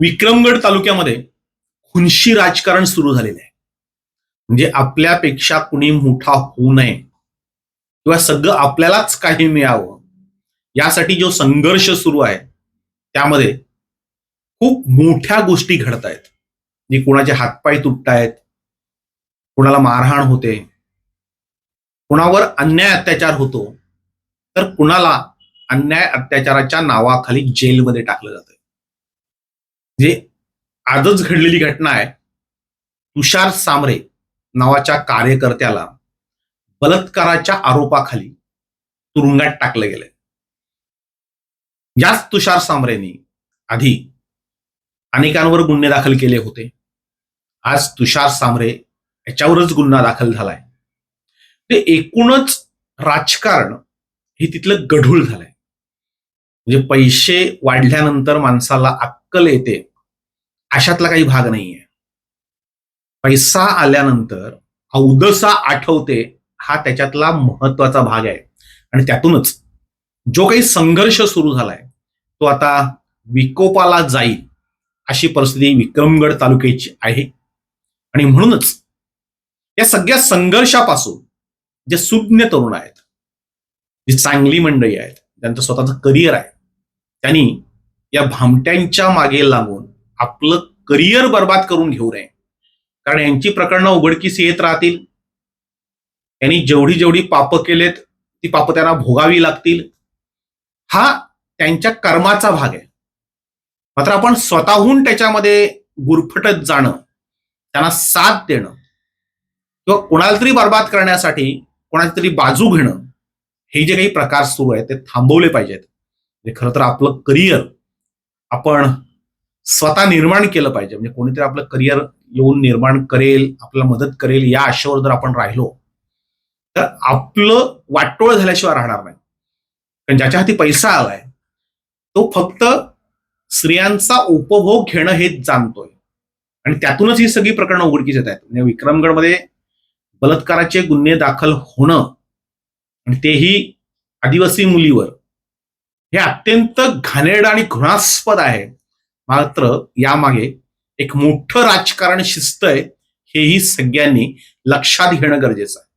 विक्रमगड तालुक्यामध्ये खुनशी राजकारण सुरू झालेलं आहे. म्हणजे आपल्यापेक्षा कुणी मोठा होऊ नये किंवा सगळं आपल्यालाच काही मिळावं यासाठी जो संघर्ष सुरू आहे त्यामध्ये खूप मोठ्या गोष्टी घडत आहेत. जी कोणाचे हातपाय तुटतायत कोणाला मारहाण होते कुणावर अन्याय अत्याचार होतो तर कुणाला अन्याय अत्याचाराच्या नावाखाली जेलमध्ये टाकलं जातं जे आजच घडलेली घटना आहे तुषार सामरे नावाच्या कार्यकर्त्याला बलात्काराच्या आरोपाखाली तुरुंगात टाकलं गेलंय. याच तुषार सामरेनी आधी अनेकांवर गुन्हे दाखल केले होते. आज तुषार सामरे याच्यावरच गुन्हा दाखल झालाय. ते एकूणच राजकारण हे तिथलं गढूळ झालंय. म्हणजे पैसे वाढल्यानंतर माणसाला अक्कल येते. अशातला काही भाग नाहीये. पैसा आल्यानंतर औदसा आठवते हा त्याच्यातला महत्त्वाचा भाग आहे. आणि त्यातूनच जो काही संघर्ष सुरू झालाय तो आता विकोपाला जाईल अशी परिस्थिती विक्रमगड तालुक्याची आहे. आणि म्हणूनच या सगळ्या संघर्षापासून जे सुज्ञ तरुण आहेत जी चांगली मंडळी आहेत ज्यांचं स्वतःचं करिअर आहे त्यांनी या भामट्यांच्या मागे लागून आपलं करिअर बर्बाद करून घेऊ नये. कारण यांची प्रकरणं उघडकीस येत राहतील. यांनी जेवढी जेवढी पापं केलेत ती पापं त्यांना भोगावी लागतील. हा त्यांच्या कर्माचा भाग आहे. मात्र आपण स्वतःहून त्याच्यामध्ये गुरफटत जाणं त्यांना साथ देणं किंवा कोणाला तरी बर्बाद करण्यासाठी कोणाची तरी बाजू घेणं हे जे काही प्रकार सुरू आहेत ते थांबवले पाहिजेत. म्हणजे खरं तर आपलं करिअर आपण स्वतः निर्माण केलं पाहिजे. म्हणजे कोणीतरी आपलं करिअर येऊन निर्माण करेल आपल्याला मदत करेल या आशेवर जर आपण राहिलो तर आपलं वाटोळ झाल्याशिवाय राहणार नाही. कारण ज्याच्या हाती पैसा आलाय तो फक्त स्त्रियांचा उपभोग घेणं हेच जाणतोय. आणि त्यातूनच ही सगळी प्रकरणं उघडकीस येत आहेत. म्हणजे विक्रमगडमध्ये बलात्काराचे गुन्हे दाखल होणं आणि तेही आदिवासी मुलीवर हे अत्यंत घाणेरड आणि घृणास्पद आहे. मात्र यामागे एक मोठं राजकारण शिस्त आहे हेही सगळ्यांनी लक्षात घेणं गरजेचं आहे.